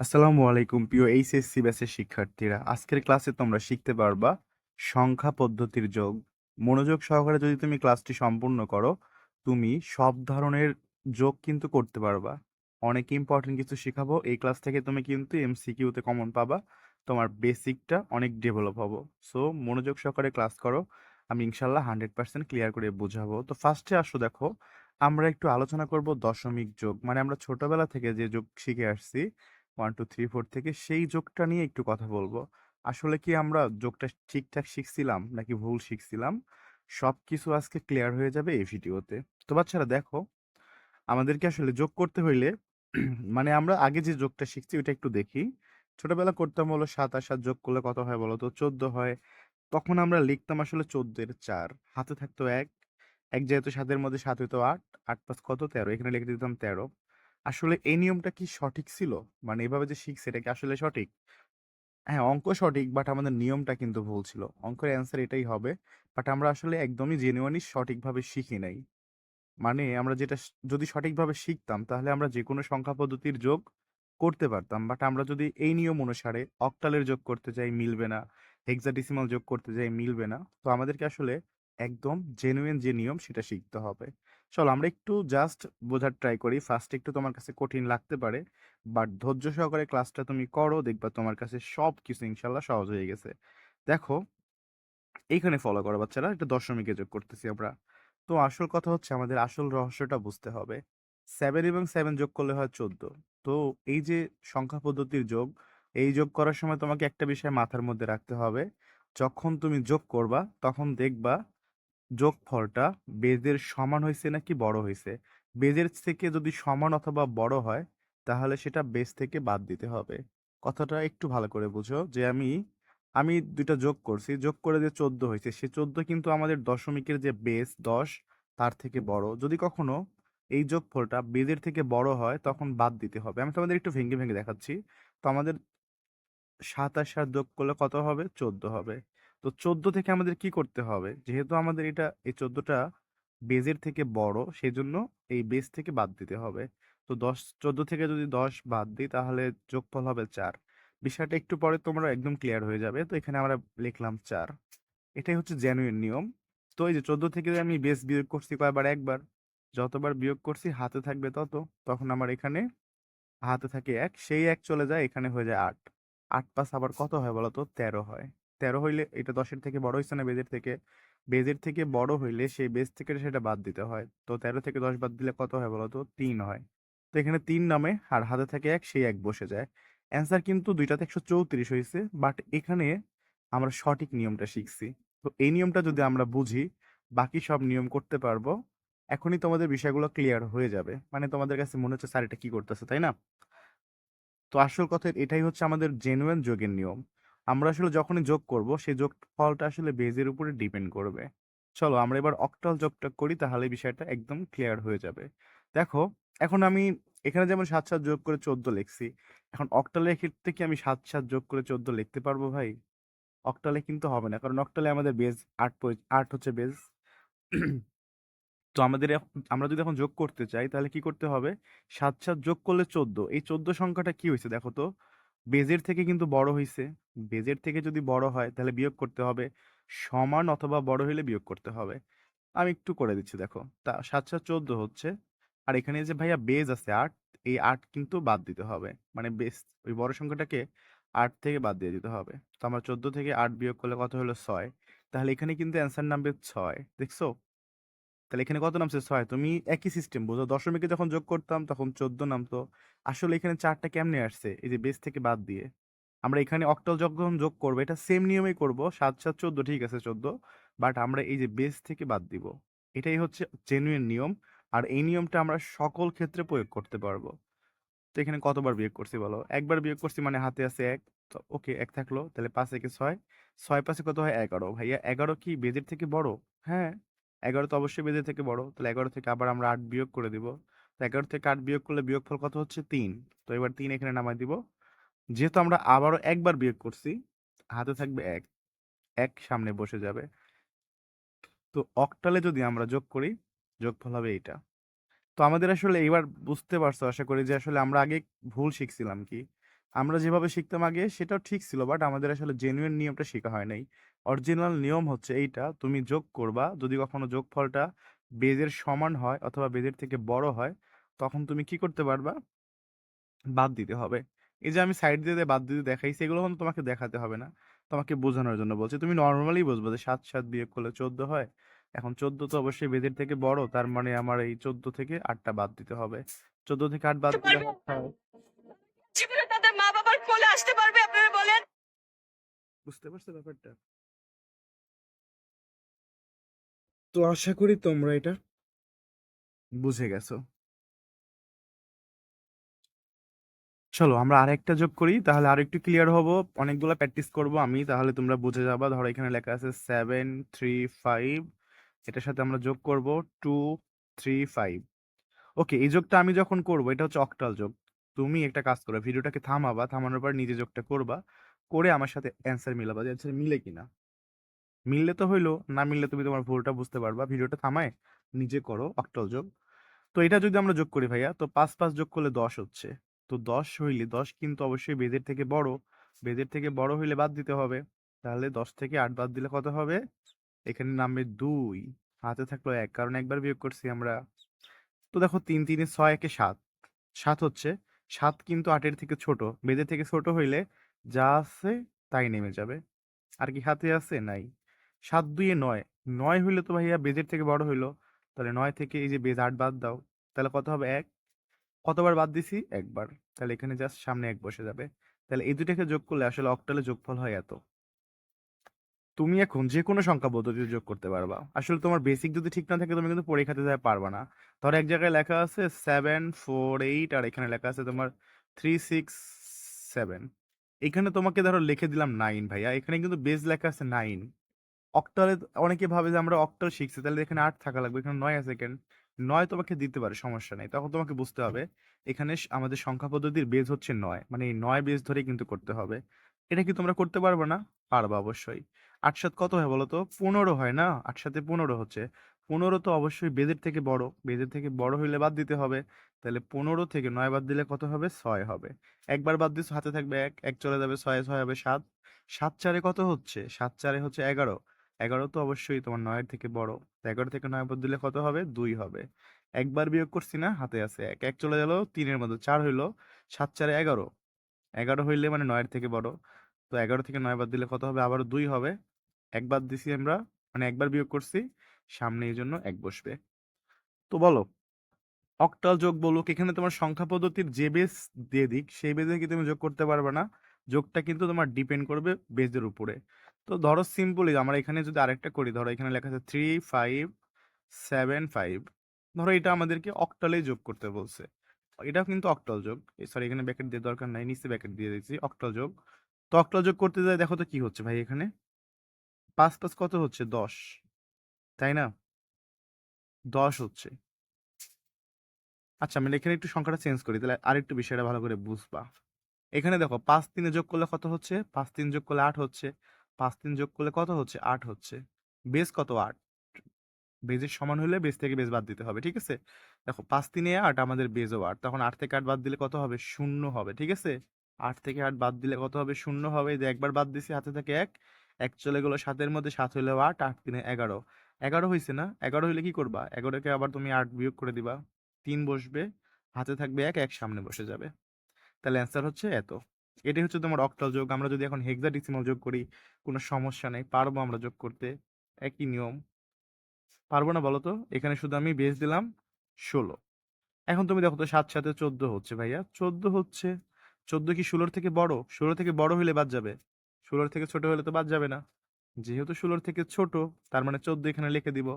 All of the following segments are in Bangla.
আসসালামু আলাইকুম, প্রিয় এইচএসসি ব্যাচের শিক্ষার্থীরা। আজকের ক্লাসে তোমরা শিখতে পারবা সংখ্যা পদ্ধতির যোগ। মনোযোগ সহকারে যদি তুমি ক্লাসটি সম্পূর্ণ করো, তুমি সব ধরনের যোগ কিন্তু করতে পারবা। অনেক ইম্পর্টেন্ট কিছু শেখাবো। এই ক্লাস থেকে তুমি কিন্তু এমসিকিউতে কমন পাবা। তোমার বেসিকটা অনেক ডেভেলপ হব। সো মনোযোগ সহকারে ক্লাস করো। আমি ইনশাল্লাহ হান্ড্রেড পার্সেন্ট ক্লিয়ার করে বোঝাবো। তো ফার্স্টে আসো দেখো, আমরা একটু আলোচনা করব দশমিক যোগ। মানে আমরা ছোটবেলা থেকে যে যোগ শিখে আসছি ওয়ান টু থ্রি ফোর থেকে সেই যোগটা নিয়ে একটু কথা বলব। আসলে কি আমরা যোগটা ঠিকঠাক শিখছিলাম নাকি ভুল শিখছিলাম? সব কিছু আজকে ক্লিয়ার হয়ে যাবে এই ভিডিওতে। তো বাচ্চারা দেখো, আমাদেরকে আসলে যোগ করতে হইলে মানে আমরা আগে যে যোগটা শিখছি ওইটা একটু দেখি। ছোটবেলা করতাম হলো সাত আর সাত যোগ করলে কত হয় বলো তো? চোদ্দ হয়। তখন আমরা লিখতাম আসলে চোদ্দের চার। হাতে থাকতো এক এক যেহেতু সাতের মধ্যে সাত হইতো আট আট পাঁচ কত? তেরো। এখানে লিখে দিতাম তেরো। আসলে এই নিয়মটা কি সঠিক ছিল? মানে এভাবে যে শিখছে এটা কি আসলে সঠিক? হ্যাঁ অঙ্ক সঠিক বাট আমাদের নিয়মটা কিন্তু ভুল ছিল। অঙ্কের অ্যান্সার এটাই হবে বাট আমরা আসলে একদমই জেনুয়ানি সঠিকভাবে শিখি নাই। মানে আমরা যেটা যদি সঠিকভাবে শিখতাম, তাহলে আমরা যে কোনো সংখ্যা পদ্ধতির যোগ করতে পারতাম বাট আমরা যদি এই নিয়ম অনুসারে অক্টালের যোগ করতে চাই, মিলবে না হেক্সাডেসিমাল যোগ করতে চাই, মিলবে না, তো আমাদেরকে আসলে একদম জেনুইন যে নিয়ম, সেটা শিখতে হবে। চলো আমরা একটু জাস্ট বোঝার ট্রাই করি। ফার্স্ট একটু তোমার কাছে কঠিন লাগতে পারে বাট ধৈর্য সহকারে ক্লাসটা তুমি করো, দেখবা তোমার কাছে সব কিছু ইনশাল্লাহ সহজ হয়ে গেছে। দেখো এইখানে ফলো করো বাচ্চারা, এটা দশমিকে যোগ করতেছি আমরা। তো আসল কথা হচ্ছে আমাদের আসল রহস্যটা বুঝতে হবে। সেভেন এবং সেভেন যোগ করলে হয় চোদ্দ। তো এই যে সংখ্যা পদ্ধতির যোগ, এই যোগ করার সময় তোমাকে একটা বিষয় মাথার মধ্যে রাখতে হবে। যখন তুমি যোগ করবা, তখন দেখবা যোগফলটা বেজের সমান হয়েছে নাকি বড় হয়েছে? বেজের থেকে যদি সমান অথবা বড় হয়, তাহলে সেটা বেজ থেকে বাদ দিতে হবে। কথাটা একটু ভালো করে বুঝো যে আমি আমি দুইটা যোগ করছি। যোগ করে যে চোদ্দ হয়েছে, সে চোদ্দ কিন্তু আমাদের দশমিকের যে বেস দশ, তার থেকে বড়। যদি কখনো এই যোগফলটা বেজের থেকে বড় হয়, তখন বাদ দিতে হবে। আমি তোমাদের একটু ভেঙে ভেঙে দেখাচ্ছি। তো আমাদের সাত আর যোগ করলে কত হবে? চোদ্দ হবে। তো চোদ্দ থেকে আমাদের কি করতে হবে? যেহেতু আমাদের এটা, এই চোদ্দটা বেজের থেকে বড়, সেজন্য এই বেজ থেকে বাদ দিতে হবে। তো দশ, চোদ্দ থেকে যদি দশ বাদ দিই, তাহলে যোগফল হবে চার। বিষয়টা একটু পরে তোমরা একদম ক্লিয়ার হয়ে যাবে। তো এখানে আমরা লিখলাম চার। এটাই হচ্ছে জেনুইন নিয়ম। তো এই যে চোদ্দ থেকে আমি বেজ বিয়োগ করছি কয়বার? একবার। যতবার বিয়োগ করছি, হাতে থাকবে তত। তখন আমার এখানে হাতে থাকে এক। সেই এক চলে যায়, এখানে হয়ে যায় আট। আট পাঁচ আবার কত হয় বলো তো তেরো হয়। তেরো হইলে এটা দশের থেকে বড় হয়েছে না বেজের থেকে? বেজের থেকে বড় হইলে সেই বেজ থেকে সেটা বাদ দিতে হয়। তো তেরো থেকে দশ বাদ দিলে কত হয় বলো তো তিন হয়। তো এখানে তিন নামে আর হাতে থাকে এক, সেই এক বসে যায়। অ্যান্সার কিন্তু দুইটাতে একশো চৌত্রিশ হয়েছে বাট এখানে আমরা সঠিক নিয়মটা শিখছি। তো এই নিয়মটা যদি আমরা বুঝি, বাকি সব নিয়ম করতে পারব, এখনই তোমাদের বিষয়গুলো ক্লিয়ার হয়ে যাবে। মানে তোমাদের কাছে মনে হচ্ছে স্যার এটা কি করতেছে, তাই না? তো আসল কথা এটাই হচ্ছে আমাদের জেনুইন যোগের নিয়ম। আমরা আসলে যখনই যোগ করব, সেই যোগ ফলটা আসলে বেজের উপরে ডিপেন্ড করবে। চলো আমরা এবার অক্টাল যোগটা করি, তাহলে বিষয়টা একদম ক্লিয়ার হয়ে যাবে। দেখো, এখন আমি এখানে যেমন সাত সাত যোগ করে চোদ্দ লিখছি, এখন অক্টালের ক্ষেত্রে কি আমি সাত সাত যোগ করে চোদ্দ লিখতে পারব ভাই? অক্টালে কিন্তু হবে না, কারণ অক্টালে আমাদের বেজ আট আট হচ্ছে বেজ তো আমাদের আমরা যদি এখন যোগ করতে চাই, তাহলে কি করতে হবে? সাত সাত যোগ করলে চোদ্দ, এই চোদ্দ সংখ্যাটা কি হয়েছে দেখো তো? বেজের থেকে কিন্তু বড় হয়েছে বেজের থেকে যদি বড় হয়, তাহলে বিয়োগ করতে হবে। সমান অথবা বড় হলে বিয়োগ করতে হবে। আমি একটু করে দিচ্ছি, দেখো। তা সাত সাত চোদ্দ হচ্ছে। আর এখানে যে ভাইয়া বেজ আছে, আট, এই আট কিন্তু বাদ দিতে হবে। মানে বেস ওই বড় সংখ্যাটাকে আট থেকে বাদ দিয়ে দিতে হবে। তো আমরা চোদ্দ থেকে আট বিয়োগ করলে কত হলো ছয়? তাহলে এখানে কিন্তু অ্যান্সার নামবে ছয়, দেখছ? তাহলে এখানে কত নামছে ছয় তুমি একই সিস্টেম বুঝো? দশমিকে যখন যোগ করতাম, তখন চোদ্দ নামতো আসলে এখানে চারটা কেমনে আসছে? এই যে বেস থেকে বাদ দিয়ে। আমরা এখানে অক্টাল যখন যোগ করব, এটা সেম নিয়মেই করব, সাত সাত, চোদ্দ, ঠিক আছে, চোদ্দ। বাট আমরা এই যে বেস থেকে বাদ দিব, এটাই হচ্ছে জেনুইন নিয়ম। আর এই নিয়মটা আমরা সকল ক্ষেত্রে প্রয়োগ করতে পারব। তো এখানে কতবার বিয়োগ করছি বলো? একবার বিয়োগ করছি মানে হাতে আছে এক। তো ওকে এক থাকল, তাহলে পাঁচ, একে ছয়। ছয় পাশে কত হয়? এগারো। ভাইয়া, এগারো কি বেজের থেকে বড়? হ্যাঁ। এগারো তো অবশ্যই বেজের থেকে বড়। তাহলে এগারো থেকে আবার আমরা আট বিয়োগ করে দিব। তো এগারো থেকে আট বিয়োগ করলে বিয়োগফল কত হচ্ছে? তিন। তো এবার তিন এখানে নামাই দিব। যেহেতু আমরা আবারও একবার বিয়োগ করছি, হাতে থাকবে এক। এক সামনে বসে যাবে। তো অক্টালে যদি আমরা যোগ করি, যোগফল হবে এইটা। তো আমাদের আসলে এবার বুঝতে পারছ, আশা করি যে আসলে আমরা আগে ভুল শিখছিলাম কি? আমরা যেভাবে শিখতাম আগে সেটাও ঠিক ছিল, বাট আমাদের আসলে জেনুইন নিয়মটা শেখা হয় নাই। অরিজিনাল নিয়ম হচ্ছে এইটা তুমি যোগ করবা। যদি কখনো যোগফলটা বেজের সমান হয় অথবা বেজের থেকে বড় হয় তখন তুমি কি করতে পারবা? বাদ দিতে হবে। এই যে আমি সাইড দিয়ে বাদ দিতে দেখাই সেগুলো কিন্তু তোমাকে দেখাতে হবে না। তোমাকে বোঝানোর জন্য বলছি তুমি নর্মালি বুঝবে যে সাত সাত বিয়োগ করলে চোদ্দ হয়। এখন চোদ্দ তো অবশ্যই বেদের থেকে বড় তার মানে আমার এই চোদ্দ থেকে আটটা বাদ দিতে হবে। চোদ্দ থেকে আট বাদ দিতে হবে জীবনে তাদের মা বাবার কোলে আসতে পারবে আপনারা বলেন। বুঝতে পারছ ব্যাপারটা। তো আশা করি তোমরা এটা বুঝে গেছো। চলো আমরা আরেকটা যোগ করি, তাহলে আরও একটু ক্লিয়ার হব। অনেকগুলো প্র্যাকটিস করব আমি, তাহলে তোমরা বুঝে যাবা। ধরো এখানে লেখা আছে সেভেন থ্রি ফাইভ এটার সাথে আমরা যোগ করব টু থ্রি ফাইভ ওকে এই যোগটা আমি যখন করব, এটা হচ্ছে অক্টাল যোগ। তুমি একটা কাজ করো ভিডিওটাকে থামাবা, থামানোর পর নিজে যোগটা করবা, করে আমার সাথে অ্যান্সার মিলাবা যে অ্যান্সার মিলে কিনা। মিললে তো হইল, না মিললে তুমি তোমার ভুলটা বুঝতে পারবা। ভিডিওটা থামায়, নিজে করো অক্টাল যোগ। তো এটা যদি আমরা যোগ করি ভাইয়া, তো পাঁচ পাঁচ যোগ করলে দশ হচ্ছে। তো দশ হইলে, দশ কিন্তু অবশ্যই বেদের থেকে বড়। বেদের থেকে বড় হইলে বাদ দিতে হবে। তাহলে দশ থেকে আট বাদ দিলে কত হবে? এখানে নামবে দুই। হাতে থাকল এক, কারণ একবার বিয়োগ করছি আমরা। তো দেখো তিন, তিনে ছয়, একে সাত। সাত হচ্ছে। সাত কিন্তু আটের থেকে ছোট। বেদের থেকে ছোট হইলে যা আছে তাই নেমে যাবে। আর কি হাতে আছে? নাই। সাত দুইয়ে নয়। নয় হইলে তো ভাইয়া বেদের থেকে বড় হইল। তাহলে নয় থেকে এই যে বেজ আট বাদ দাও, তাহলে কত হবে? এক। কতবার বাদ দিছি? একবার। তাহলে এখানে জাস্ট সামনে এক বসে যাবে। তাহলে এই দুটাকে যোগ করলে আসলে অক্টালে যোগফল হয় এত। তুমি এখন যে কোনো সংখ্যা পদ্ধতিতে যোগ করতে পারবা। আসলে তোমার বেসিক যদি ঠিক না থাকে, তুমি কিন্তু পরীক্ষাতে যায় পারবা না। ধর এক জায়গায় লেখা আছে সেভেন ফোর এইট আর এখানে লেখা আছে তোমার থ্রি সিক্স সেভেন এখানে তোমাকে ধরো লিখে দিলাম নাইন ভাইয়া। এখানে কিন্তু বেস লেখা আছে নাইন অক্টালে অনেকে ভাবে যে আমরা অক্টাল শিখছি, তাহলে এখানে আট থাকা লাগবে, এখানে নয় আছে নয় তোমাকে দিতে পারে, সমস্যা নেই। তখন তোমাকে বুঝতে হবে, এখানে আমাদের সংখ্যা পদ্ধতির বেজ হচ্ছে নয়। মানে এই নয় বেজ ধরে কিন্তু করতে হবে। এটা কি তোমরা করতে পারবে না? পারবা অবশ্যই। আট সাত কত হয় বলো তো? পনেরো হয় না? আট সাথে পনেরো হচ্ছে। পনেরো তো অবশ্যই বেদের থেকে বড়। বেদের থেকে বড় হইলে বাদ দিতে হবে। তাহলে পনেরো থেকে নয় বাদ দিলে কত হবে? ছয় হবে। একবার বাদ দিস হাতে থাকবে এক এক চলে যাবে ছয় ছয় হবে সাত। সাত চারে কত হচ্ছে? সাত চারে হচ্ছে এগারো। এগারো তো অবশ্যই তোমার নয়ের থেকে বড়। এগারো থেকে নয় বাদ দিলে কত হবে? দুই হবে। একবার বিয়োগ করছি না, হাতে আছে এক। এক চলে গেল তিনের মধ্যে। চার হইল সাত, চারে এগারো। এগারো হইলে মানে নয়ের থেকে বড়। তো এগারো থেকে নয় বাদ দিলে কত হবে? আবারও দুই হবে। একবার দিছি আমরা মানে একবার বিয়োগ করছি, সামনে এই জন্য এক বসবে। তো বলো, অক্টাল যোগ বলুক, এখানে তোমার সংখ্যা পদ্ধতির যে বেস দিয়ে দিক, সেই বেসে কি তুমি যোগ করতে পারবে না? যোগটা কিন্তু তোমার ডিপেন্ড করবে বেজের উপরে। তো ধরো সিম্পলি আমরা এখানে যদি আরেকটা করি, ধরো এখানে লেখা আছে থ্রি ফাইভ সেভেন ফাইভ ধরো এটা আমাদেরকে অক্টালে যোগ করতে বলছে। এটাও কিন্তু অক্টাল যোগ। সরি এখানে ব্যাকেট দিয়ে দরকার নাই, নিচে ব্যাকেট দিয়ে দিচ্ছি অক্টাল যোগ। তো অক্টাল যোগ করতে যাই, দেখো তো কি হচ্ছে ভাই এখানে। পাঁচ পাঁচ কত হচ্ছে? দশ। তাই না? দশ হচ্ছে। আচ্ছা আমি এখানে একটু সংখ্যাটা চেঞ্জ করি, তাহলে আরেকটু বিষয়টা ভালো করে বুঝবা। এখানে দেখো, পাঁচ তিনে যোগ করলে কত হচ্ছে? পাঁচ তিন যোগ করলে আট হচ্ছে। পাঁচ তিন যোগ করলে কত হচ্ছে? আট হচ্ছে। বেস কত? আট। বেজের সমান হলে বেস থেকে বেস বাদ দিতে হবে, ঠিক আছে? দেখো, পাঁচ তিনে আট আমাদের বেজও আট। তখন আট থেকে আট বাদ দিলে কত হবে? শূন্য হবে, ঠিক আছে? আট থেকে আট বাদ দিলে কত হবে? শূন্য হবে। যে একবার বাদ দিছি, হাতে থেকে এক। এক চলে গেলো সাতের মধ্যে, সাত হইলেও আট আট তিনে এগারো। এগারো হয়েছে না? এগারো হইলে কি করবা? এগারোকে আবার তুমি আট বিয়োগ করে দিবা। তিন বসবে, হাতে থাকবে এক এক সামনে বসে যাবে। তাহলে অ্যান্সার হচ্ছে এত। এটাই হচ্ছে তোমার অক্টাল যোগ। আমরা যদি এখন হেক্সাডেসিমাল যোগ করি, কোনো সমস্যা নেই, পারব আমরা যোগ করতে। একই নিয়ম। পারব না বলো তো? এখানে শুধু আমি বেস দিলাম ষোলো। এখন তুমি দেখো তো সাত সাথে চোদ্দ হচ্ছে ভাইয়া। চোদ্দ হচ্ছে, চোদ্দ কি ষোলোর থেকে বড়? ষোলো থেকে বড় হলে বাদ যাবে। ষোলোর থেকে ছোট হলে তো বাদ যাবে না। যেহেতু ষোলোর থেকে ছোট, তার মানে চোদ্দ এখানে লিখে দিব।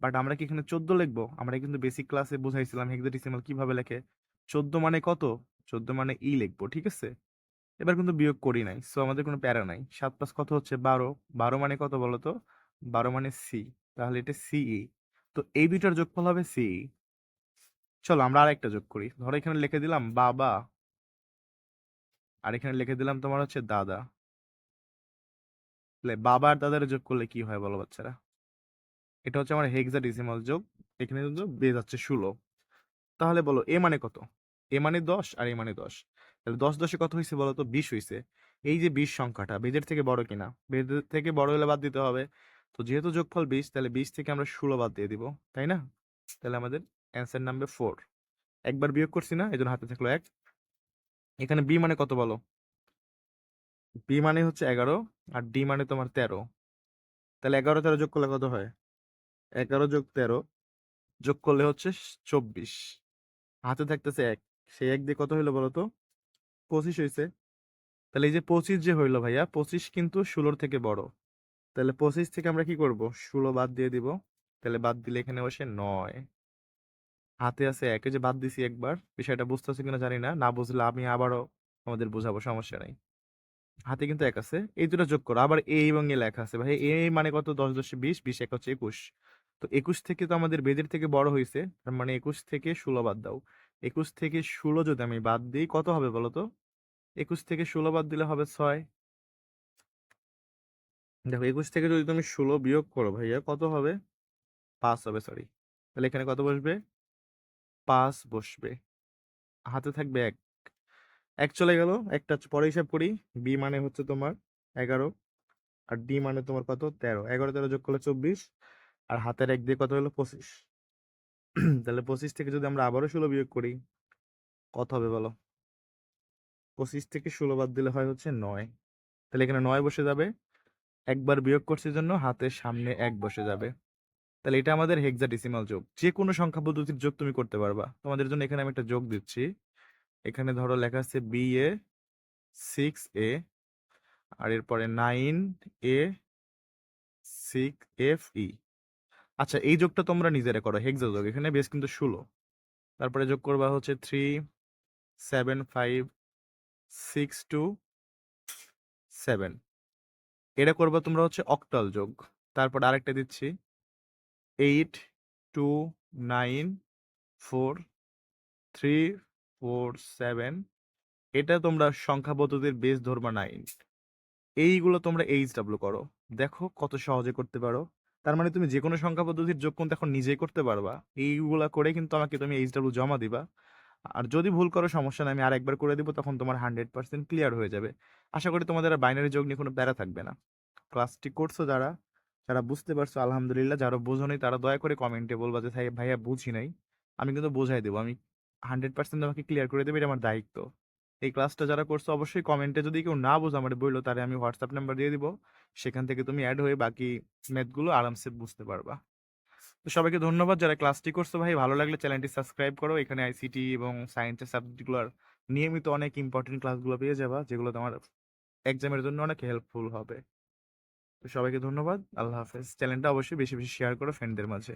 বাট আমরা কি এখানে চোদ্দ লিখব? আমরা কিন্তু বেসিক ক্লাসে বুঝাইছিলাম হেক্সাডেসিমাল কীভাবে লেখে। চোদ্দ মানে কত? চোদ্দ মানে ই লিখব, ঠিক আছে? এবার কিন্তু বিয়োগ করি নাই। সো আমাদের কোনো প্যারা নাই। সাত পাঁচ কত হচ্ছে? বারো। বারো মানে কত বলো তো বারো মানে সি তাহলে এটা সিই তো এই দুইটার যোগফল হবে সিই চলো আমরা আর একটা যোগ করি। ধরো এখানে লিখে দিলাম, বাবা। আর এখানে লিখে দিলাম তোমার হচ্ছে, দাদা। বাবা আর দাদার যোগ করলে কি হয় বলো বাচ্চারা? এটা হচ্ছে আমার হেক্সাডেসিমাল যোগ। এখানে কিন্তু বেজ যাচ্ছে ষোলো। তাহলে বলো, এ মানে কত? এ মানে দশ আর এ মানে দশ। তাহলে দশ দশে কত হয়েছে বলো তো বিশ হয়েছে এই যে বিশ সংখ্যাটা বেদের থেকে বড় কিনা? বেদের থেকে বড় হলে বাদ দিতে হবে। তো যেহেতু যোগফল বিশ, তাহলে বিশ থেকে আমরা ষোলো বাদ দিয়ে দিব, তাই না? তাহলে আমাদের অ্যান্সার নামবে ফোর। একবার বিয়োগ করছি না এই জন্য হাতে থাকল এক। এখানে বি মানে কত বলো? বি মানে হচ্ছে এগারো, আর ডি মানে তোমার তেরো। তাহলে এগারো তেরো যোগ করলে কত হয়? এগারো যোগ তেরো যোগ করলে হচ্ছে চব্বিশ। হাতে থাকতেছে এক। সেই এক দিয়ে কত হইল বলো তো পঁচিশ হয়েছে তাহলে এই যে পঁচিশ যে হইল ভাইয়া, পঁচিশ কিন্তু ষোলোর থেকে বড়। তাহলে পঁচিশ থেকে আমরা কি করব? ষোলো বাদ দিয়ে দিব। তাহলে বাদ দিলে এখানে বসে নয়। হাতে আছে একে। যে বাদ দিছি একবার, বিষয়টা বুঝতেছি কিনা জানি না। না বুঝলে আমি আবারও আমাদের বোঝাবো, সমস্যা নাই। হাতে কিন্তু এক আছে। এই দুটো যোগ করো। আবার এ এবং এ লেখা আছে। ভাই, এ মানে কত? দশ দশে বিশ বিশ এক হচ্ছে একুশ। তো একুশ থেকে তো আমাদের বেদের থেকে বড় হয়েছে তার মানে একুশ থেকে ষোলো বাদ দাও। একুশ থেকে ষোলো যদি আমি বাদ দিই, কত হবে বলো তো একুশ থেকে ষোলো বাদ দিলে হবে ছয়। দেখো, একুশ থেকে যদি তুমি ষোলো বিয়োগ করো ভাইয়া, কত হবে? পাঁচ হবে সরি তাহলে এখানে কত বসবে? পাঁচ বসবে। হাতে থাকবে এক। এক চলে গেল, একটা পরে হিসাব করি। বি মানে হচ্ছে তোমার এগারো। আর ডি মানে তোমার কত? তেরো। এগারো, তেরো যোগ করলে চব্বিশ। আর হাতের এক দিয়ে কত হলো? পঁচিশ। তাহলে পঁচিশ থেকে যদি আমরা আবারও ষোলো বিয়োগ করি, কত হবে বলো? পঁচিশ থেকে ষোলো বাদ দিলে হয় হচ্ছে নয়। তাহলে এখানে নয় বসে যাবে। একবার বিয়োগ করছে জন্য হাতের সামনে এক বসে যাবে। তাহলে এটা আমাদের হেক্সাডেসিমাল যোগ। যে কোনো সংখ্যা পদ্ধতির যোগ তুমি করতে পারবা। তোমাদের জন্য এখানে আমি একটা যোগ দিচ্ছি। এখানে ধরো লেখা আছে বি এ সিক্স এ আর এরপরে nine A six F E আচ্ছা এই যোগটা তোমরা নিজেরা করো হেক্সা যোগ এখানে বেশ কিন্তু ষোলো তারপরে যোগ করবা হচ্ছে three seven five six two seven এটা করবা তোমরা হচ্ছে অক্টাল যোগ। তারপর আরেকটা দিচ্ছি। Eight two nine four three four seven এটা তোমরা সংখ্যা পদ্ধতির বেস ধরবা নাইন এইগুলো তোমরা এইচ ডাব্লু করো। দেখো কত সহজে করতে পারো। তার মানে তুমি যে কোনো সংখ্যা পদ্ধতির যোগ কিন্তু এখন নিজেই করতে পারবা। এইগুলা করে কিন্তু আমাকে তুমি এইচ ডাব্লু জমা দিবা। আর যদি ভুল করো, সমস্যা নেই, আমি আর একবার করে দিব, তখন তোমার হান্ড্রেড পার্সেন্ট ক্লিয়ার হয়ে যাবে। আশা করি তোমাদের আর বাইনারি যোগ নিয়ে কোনো প্যারা থাকবে না। ক্লাসটি করছ যারা যারা বুঝতে পারছ, আলহামদুলিল্লাহ, যারা বোঝো নাই, তারা দয়া করে কমেন্টে বলবা যে ভাই ভাইয়া বুঝি নাই। আমি কিন্তু বোঝাই দেবো। আমি হান্ড্রেড পার্সেন্ট তোমাকে ক্লিয়ার করে দেবো, এটা আমার দায়িত্ব। এই ক্লাসটা যারা করছ অবশ্যই কমেন্টে যদি কেউ না বোঝো আমার বলল তাহলে আমি হোয়াটসঅ্যাপ নাম্বার দিয়ে দিব। সেখান থেকে তুমি অ্যাড হয়ে বাকি ম্যাথগুলো আরামসে বুঝতে পারবা। তো সবাইকে ধন্যবাদ যারা ক্লাসটি করছ ভাই। ভালো লাগলে চ্যানেলটি সাবস্ক্রাইব করো। এখানে আইসিটি এবং সায়েন্সের সাবজেক্টগুলোর নিয়মিত অনেক ইম্পর্টেন্ট ক্লাসগুলো পেয়ে যাবা, যেগুলো তোমার এক্সামের জন্য অনেক হেল্পফুল হবে। তো সবাইকে ধন্যবাদ। আল্লাহ হাফেজ। চ্যানেলটা অবশ্যই বেশি বেশি শেয়ার করো ফ্রেন্ডদের মাঝে।